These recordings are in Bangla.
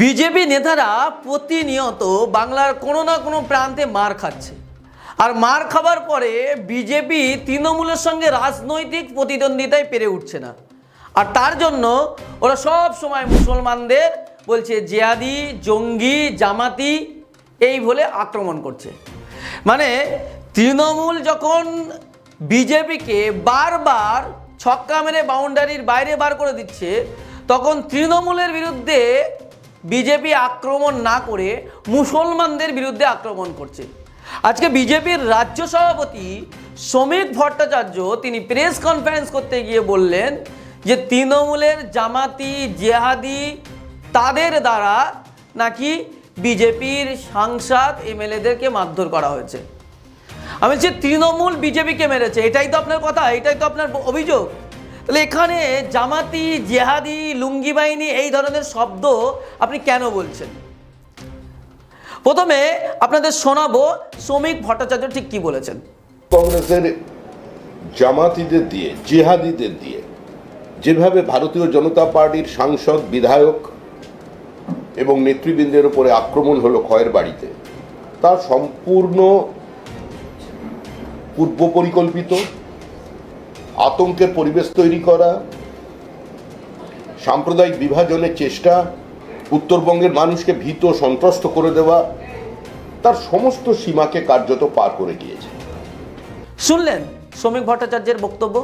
বিজেপি নেতারা প্রতিনিয়ত বাংলার কোনো না কোনো প্রান্তে মার খাচ্ছে। আর মার খাবার পরে বিজেপি তৃণমূলের সঙ্গে রাজনৈতিক প্রতিদ্বন্দ্বিতায় পেরে উঠছে না। আর তার জন্য ওরা সব সময় মুসলমানদের বলছে জিয়াদি জঙ্গি, জামাতি এই বলে আক্রমণ করছে। মানে তৃণমূল যখন বিজেপিকে বারবার ছক্কা মেরে বাউন্ডারির বাইরে বার করে দিচ্ছে, তখন তৃণমূলের বিরুদ্ধে বিজেপি আক্রমণ না করে মুসলমানদের বিরুদ্ধে আক্রমণ করছে। আজকে বিজেপির রাজ্য সভাপতি শ্রমিক ভট্টাচার্য তিনি প্রেস কনফারেন্স করতে গিয়ে বললেন যে তৃণমূলের জামাতি, জেহাদি তাদের দ্বারা নাকি বিজেপির সাংসদ, এমএলএদেরকে মারধর করা হয়েছে। আমি বলছি, তৃণমূল বিজেপিকে মেরেছে, এটাই তো আপনার কথা, এটাই তো আপনার অভিযোগ। তাহলে এখানে জামাতি, জেহাদি লুঙ্গি বাহিনী এই ধরনের শব্দ আপনি কেন বলছেন? প্রথমে আপনাদের শোনাবো শ্রমিক ভট্টাচার্য ঠিক কি বলেছেন। কংগ্রেসের জামাতিদের দিয়ে, জেহাদিদের দিয়ে, যেভাবে ভারতীয় জনতা পার্টির সাংসদ, বিধায়ক এবং নেতৃবৃন্দের উপরে আক্রমণ হলো ক্ষয়ের বাড়িতে, তা সম্পূর্ণ পূর্ব পরিকল্পিত আতঙ্কের পরিবেশ তৈরি করা, সাম্প্রদায়িক বিভাজনের চেষ্টা, উত্তরবঙ্গের মানুষকে ভীত সন্ত্রস্ত করে দেওয়া, তার সমস্ত সীমাকে কার্যত পার করে গিয়েছে শুনলেন শ্রমিক ভট্টাচার্যের বক্তব্য?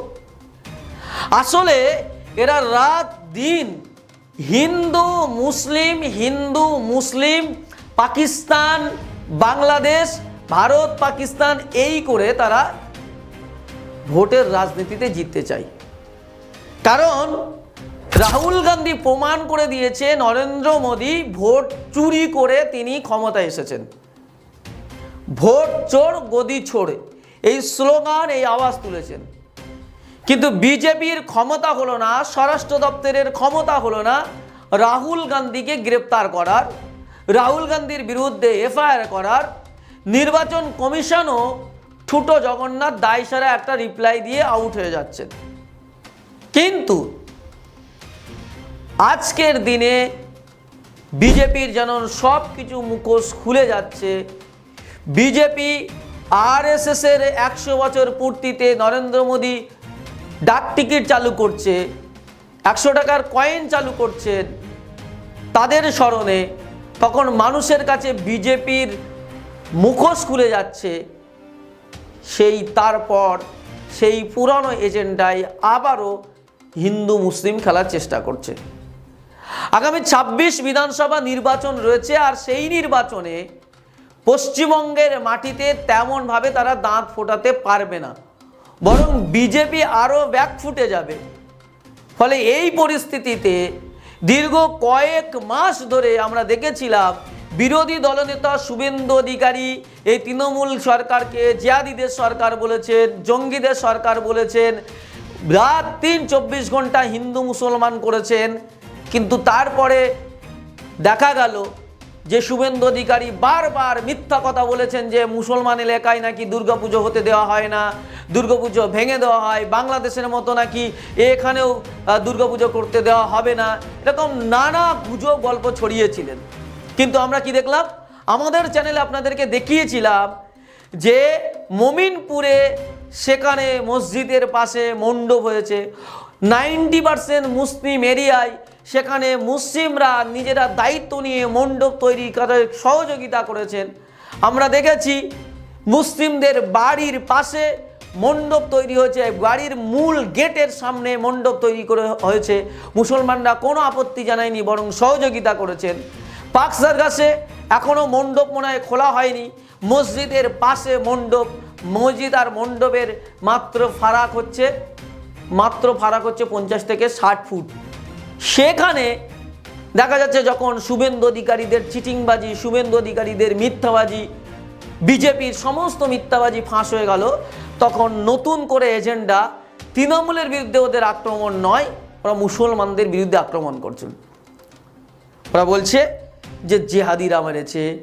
আসলে এরা রাত দিন হিন্দু, মুসলিম হিন্দু, মুসলিম, পাকিস্তান, বাংলাদেশ, ভারত, পাকিস্তান এই করে তারা ভোটের রাজনীতিতে জিততে চাই। কারণ রাহুল গান্ধী প্রমাণ করে দিয়েছে, নরেন্দ্র মোদী ভোট চুরি করে তিনি ক্ষমতায় এসেছেন। ভোট চোর, গদি ছোড়ে, এই স্লোগান, এই আওয়াজ তুলেছেন। কিন্তু বিজেপির ক্ষমতা হলো না, স্বরাষ্ট্র দপ্তরের ক্ষমতা হলো না, রাহুল গান্ধীকে গ্রেপ্তার করার, রাহুল গান্ধীর বিরুদ্ধে এফআইআর করার, নির্বাচন কমিশনও ঠুটো জগন্নাথ দায়সারা একটা রিপ্লাই দিয়ে আউট হয়ে যাচ্ছেন। কিন্তু আজকের দিনে বিজেপির যেন সব কিছু মুখোশ খুলে যাচ্ছে, বিজেপি আরএসএস এর একশো বছর পূর্তিতে নরেন্দ্র মোদী ডাক টিকিট চালু করছে, একশো টাকার কয়েন চালু করছেন, তাদের স্মরণে তখন মানুষের কাছে বিজেপির মুখোশ খুলে যাচ্ছে। সেই তারপর সেই পুরানো এজেন্ডায় আবারও হিন্দু মুসলিম খেলার চেষ্টা করছে। আগামী ছাব্বিশ বিধানসভা নির্বাচন রয়েছে আর সেই নির্বাচনে পশ্চিমবঙ্গের মাটিতে তেমনভাবে তারা দাঁত ফোটাতে পারবে না। বরং বিজেপি আরও ব্যাক ফুটে যাবে। ফলে এই পরিস্থিতিতে দীর্ঘ কয়েক মাস ধরে আমরা দেখেছিলাম বিরোধী দলনেতা শুভেন্দু অধিকারী, এই তৃণমূল সরকারকে জিয়াদিদের সরকার বলেছেন, জঙ্গিদের সরকার বলেছেন, রাত তিন চব্বিশ ঘণ্টা হিন্দু মুসলমান করেছেন, কিন্তু তারপরে দেখা গেল যে শুভেন্দু অধিকারী বারবার মিথ্যা কথা বলেছেন যে মুসলমান এলাকায় নাকি দুর্গাপুজো হতে দেওয়া হয় না, দুর্গাপুজো ভেঙে দেওয়া হয়, বাংলাদেশের মতো নাকি এখানেও দুর্গাপুজো করতে দেওয়া হবে না। এরকম নানা গুজব গল্প ছড়িয়েছিলেন। কিন্তু আমরা কি দেখলাম? আমাদের চ্যানেলে আপনাদেরকে দেখিয়েছিলাম যে মমিনপুরে সেখানে মসজিদের পাশে মণ্ডপ হয়েছে। নাইনটি পার্সেন্ট মুসলিম এরিয়ায় সেখানে মুসলিমরা নিজেরা দায়িত্ব নিয়ে মণ্ডপ তৈরি করার সহযোগিতা করেছেন। আমরা দেখেছি মুসলিমদের বাড়ির পাশে মণ্ডপ তৈরি হয়েছে। বাড়ির মূল গেটের সামনে মণ্ডপ তৈরি করে হয়েছে। মুসলমানরা কোনো আপত্তি জানায়নি, বরং সহযোগিতা করেছেন। পাক সার্গাসে এখনও মণ্ডপ মনে হয় খোলা হয়নি। মসজিদের পাশে মণ্ডপ, মসজিদ আর মণ্ডপের মাত্র ফারাক হচ্ছে, মাত্র ফারাক হচ্ছে পঞ্চাশ থেকে ষাট ফুট। সেখানে দেখা যাচ্ছে যখন শুভেন্দু অধিকারীদের চিটিংবাজি, শুভেন্দু অধিকারীদের মিথ্যাবাজি, বিজেপির সমস্ত মিথ্যাবাজি ফাঁস হয়ে গেল, তখন নতুন করে এজেন্ডা তৃণমূলের বিরুদ্ধে ওদের আক্রমণ নয়, ওরা মুসলমানদের বিরুদ্ধে আক্রমণ করছেন ওরা বলছে যে জেহাদিরা মেরেছে,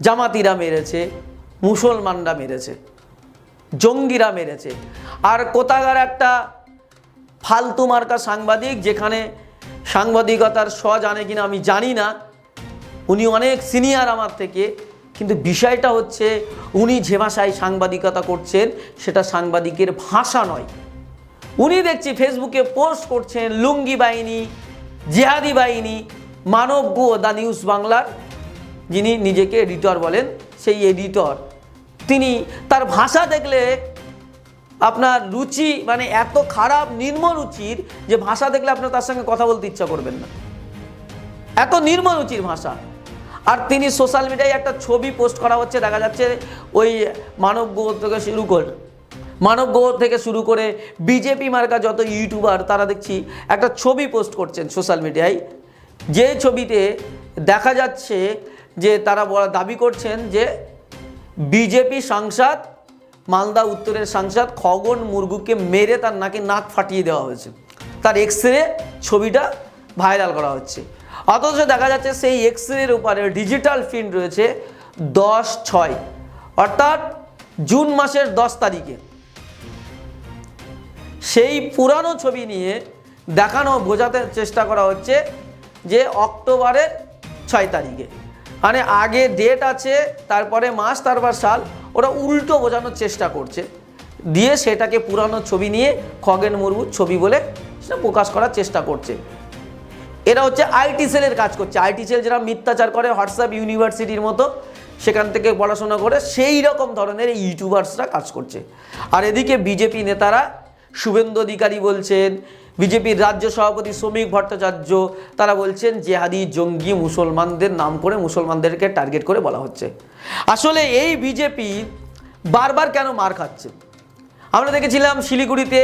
জামাতিরা মেরেছে, মুসলমানরা মেরেছে, জঙ্গিরা মেরেছে। আর কোথাকার একটা ফালতু মার্কা সাংবাদিক যেখানে সাংবাদিকতার স জানে কিনা আমি জানি না, উনি অনেক সিনিয়র আমার থেকে, কিন্তু বিষয়টা হচ্ছে উনি যে ভাষায় সাংবাদিকতা করছেন, সেটা সাংবাদিকের ভাষা নয়। উনি দেখছি ফেসবুকে পোস্ট করছেন, লুঙ্গি বাহিনী, জিহাদি বাহিনী মানব গো দ্য নিউজ বাংলার, যিনি নিজেকে এডিটর বলেন, সেই এডিটর। তিনি তার ভাষা দেখলে আপনার রুচি মানে এত খারাপ নির্ম রুচির যে ভাষা দেখলে আপনার তার সঙ্গে কথা বলতে ইচ্ছা করবেন না। এত নির্ম রুচির ভাষা। আর তিনি সোশ্যাল মিডিয়ায় একটা ছবি পোস্ট করা হচ্ছে, দেখা যাচ্ছে ওই মানব গ্রহ থেকে শুরু করে, মানব গ্রহ থেকে শুরু করে বিজেপি মার্কা যত ইউটিউবার, তারা দেখছি একটা ছবি পোস্ট করছেন সোশ্যাল মিডিয়ায়। যে ছবিতে দেখা যাচ্ছে যে তারা বলা দাবি করছেন যে বিজেপি সাংসদ, মালদা উত্তরের সাংসদ খগন মুর্মুকে মেরে তার নাকি নাক ফাটিয়ে দেওয়া হয়েছে। তার এক্স রে ছবিটা ভাইরাল করা হচ্ছে। অথচ দেখা যাচ্ছে সেই এক্স রের উপরে ডিজিটাল প্রিন্ট রয়েছে দশ ছয়, অর্থাৎ জুন মাসের দশ তারিখে। সেই পুরানো ছবি নিয়ে দেখানো, বোঝাতে চেষ্টা করা হচ্ছে যে অক্টোবরের ছয় তারিখে। মানে আগে ডেট আছে, তারপরে মাস, তারপর সাল, ওরা উল্টো বোঝানোর চেষ্টা করছে। দিয়ে সেটাকে পুরানো ছবি নিয়ে খগেন মুর্মুর ছবি বলে সেটা প্রকাশ করার চেষ্টা করছে। এরা হচ্ছে আইটি সেলের কাজ করছে। আইটি সেল যারা মিথ্যাচার করে হোয়াটসঅ্যাপ ইউনিভার্সিটির মতো, সেখান থেকে পড়াশোনা করে সেই রকম ধরনের ইউটিউবার্সরা কাজ করছে। আর এদিকে বিজেপি নেতারা শুভেন্দু অধিকারী বলছেন, বিজেপির রাজ্য সভাপতি শ্রমিক ভট্টাচার্য, তারা বলছেন, জেহাদি, জঙ্গি, মুসলমানদের নাম করে মুসলমানদেরকে টার্গেট করে বলা হচ্ছে। আসলে এই বিজেপি বারবার কেন মার খাচ্ছে? আমরা দেখেছিলাম শিলিগুড়িতে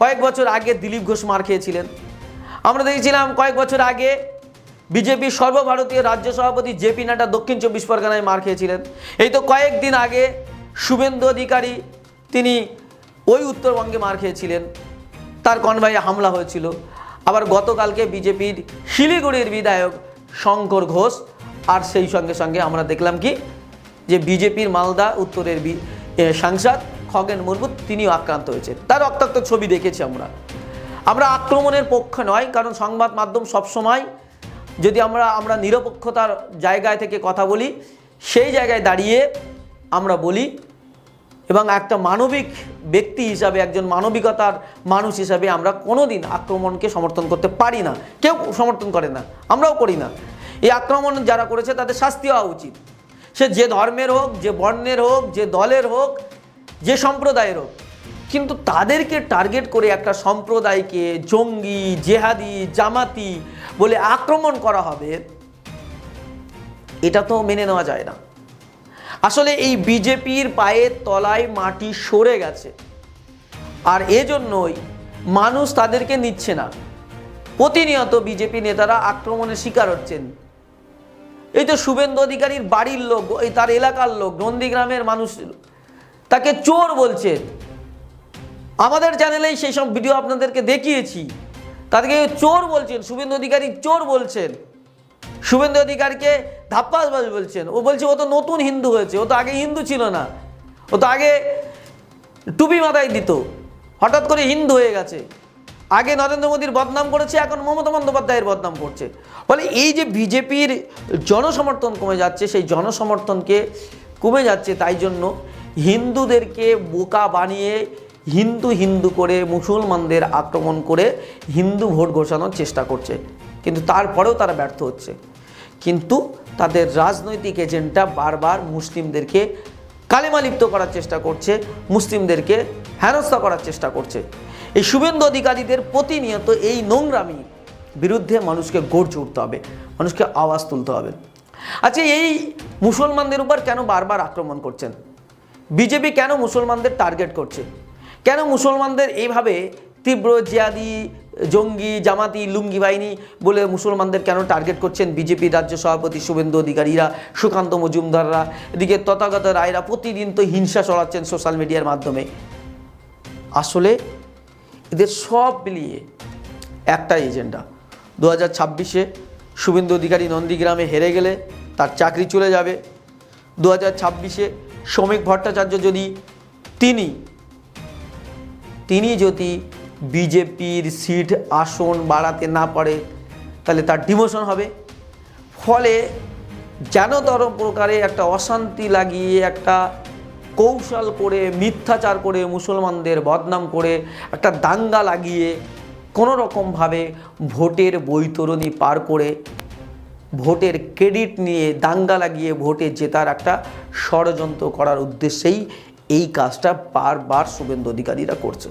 কয়েক বছর আগে দিলীপ ঘোষ মার খেয়েছিলেন। আমরা দেখেছিলাম কয়েক বছর আগে বিজেপি সর্বভারতীয় রাজ্য সভাপতি জেপি নাড্ডা দক্ষিণ চব্বিশ পরগনায় মার খেয়েছিলেন। এই তো কয়েকদিন আগে শুভেন্দু অধিকারী, তিনি ওই উত্তরবঙ্গে মার খেয়েছিলেন। তার কনভয়ে হামলা হয়েছিল। আবার গতকালকে বিজেপির শিলিগুড়ির বিধায়ক শঙ্কর ঘোষ, আর সেই সঙ্গে সঙ্গে আমরা দেখলাম কি, যে বিজেপির মালদা উত্তরের সাংসদ খগেন মুর্মু তিনিও আক্রান্ত হয়েছেন তার রক্তাক্ত ছবি দেখেছি আমরা। আমরা আক্রমণের পক্ষে নয়, কারণ সংবাদ মাধ্যম সবসময় যদি আমরা আমরা নিরপেক্ষতার জায়গায় থেকে কথা বলি, সেই জায়গায় দাঁড়িয়ে আমরা বলি এবং একটা মানবিক ব্যক্তি হিসাবে, একজন মানবিকতার মানুষ হিসাবে আমরা কোনো দিন আক্রমণকে সমর্থন করতে পারি না। কেউ সমর্থন করে না, আমরাও করি না। এই আক্রমণ যারা করেছে তাদের শাস্তি হওয়া উচিত। সে যে ধর্মের হোক, যে বর্ণের হোক, যে দলের হোক, যে সম্প্রদায়ের হোক, কিন্তু তাদেরকে টার্গেট করে একটা সম্প্রদায়কে জঙ্গি, জেহাদি, জামাতি বলে আক্রমণ করা হবে, এটা তো মেনে নেওয়া যায় না। আসলে এই বিজেপির পায়ের তলায় মাটি সরে গেছে। আর এজন্যই মানুষ তাদেরকে নিচ্ছে না। প্রতিনিয়ত বিজেপি নেতারা আক্রমণের শিকার হচ্ছেন। এই তো শুভেন্দু অধিকারীর বাড়ির লোক, এই তার এলাকার লোক, নন্দীগ্রামের মানুষ তাকে চোর বলছেন আমাদের চ্যানেলেই সেই সব ভিডিও আপনাদেরকে দেখিয়েছি। তাদেরকে চোর বলছেন, শুভেন্দু অধিকারী চোর বলছেন। শুভেন্দু অধিকারীকে ধাপ্পাসবাজ বলছেন। ও বলছে, ও তো নতুন হিন্দু হয়েছে, ও তো আগে হিন্দু ছিল না। ও তো আগে টুপি মাথায় দিত, হঠাৎ করে হিন্দু হয়ে গেছে। আগে নরেন্দ্র মোদীর বদনাম করেছে, এখন মমতা বন্দ্যোপাধ্যায়ের বদনাম করছে। ফলে এই যে বিজেপির জনসমর্থন কমে যাচ্ছে, সেই জনসমর্থনকে কমে যাচ্ছে, তাই জন্য হিন্দুদেরকে বোকা বানিয়ে হিন্দু হিন্দু করে, মুসলমানদের আক্রমণ করে হিন্দু ভোট ঘোষানোর চেষ্টা করছে। কিন্তু তারপরেও তারা ব্যর্থ হচ্ছে। কিন্তু তাদের রাজনৈতিক এজেন্টটা বারবার মুসলিমদেরকে কালেমা লিপ্ত করার চেষ্টা করছে, মুসলিমদেরকে হেনস্থা করার চেষ্টা করছে। এই শুভেন্দু অধিকারীদের প্রতিনিয়ত এই নোংরামি বিরুদ্ধে মানুষকে গর্জে উঠতে হবে, মানুষকে আওয়াজ তুলতে হবে। আচ্ছা এই মুসলমানদের উপর কেন বারবার আক্রমণ করছেন? বিজেপি কেন মুসলমানদের টার্গেট করছে? কেন মুসলমানদের এইভাবে তীব্র জিয়াদি জঙ্গি, জামাতি, লুঙ্গি বাহিনী বলে মুসলমানদের কেন টার্গেট করছেন বিজেপি রাজ্য সভাপতি শুভেন্দু অধিকারীরা, সুকান্ত মজুমদাররা? এদিকে তথাগত রায়রা প্রতিদিন তো হিংসা চড়াচ্ছেন সোশ্যাল মিডিয়ার মাধ্যমে। আসলে এদের সব মিলিয়ে একটা এজেন্ডা দু হাজার ছাব্বিশে শুভেন্দু অধিকারী নন্দীগ্রামে হেরে গেলে তার চাকরি চলে যাবে। দু হাজার ছাব্বিশে শ্রমিক ভট্টাচার্য যদি তিনি তিনি যদি বিজেপির সিট আসন বাড়াতে না পারে, তাহলে তার ডিমোশন হবে। ফলে যেন তর প্রকারে একটা অশান্তি লাগিয়ে, একটা কৌশল করে, মিথ্যাচার করে মুসলমানদের বদনাম করে, একটা দাঙ্গা লাগিয়ে কোনো রকমভাবে ভোটের বৈতরণী পার করে, ভোটের ক্রেডিট নিয়ে দাঙ্গা লাগিয়ে ভোটে জেতার একটা ষড়যন্ত্র করার উদ্দেশ্যেই এই কাজটা বারবার শুভেন্দু অধিকারীরা করছে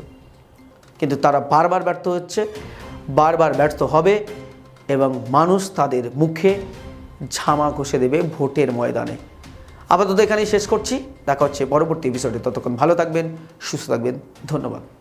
কিন্তু তারা বারবার ব্যর্থ হচ্ছে, বারবার ব্যর্থ হবে এবং মানুষ তাদের মুখে ঝামা ঘষে দেবে ভোটের ময়দানে। আপাতত এখানেই শেষ করছি। দেখা হচ্ছে পরবর্তী এপিসোডে ততক্ষণ ভালো থাকবেন, সুস্থ থাকবেন। ধন্যবাদ।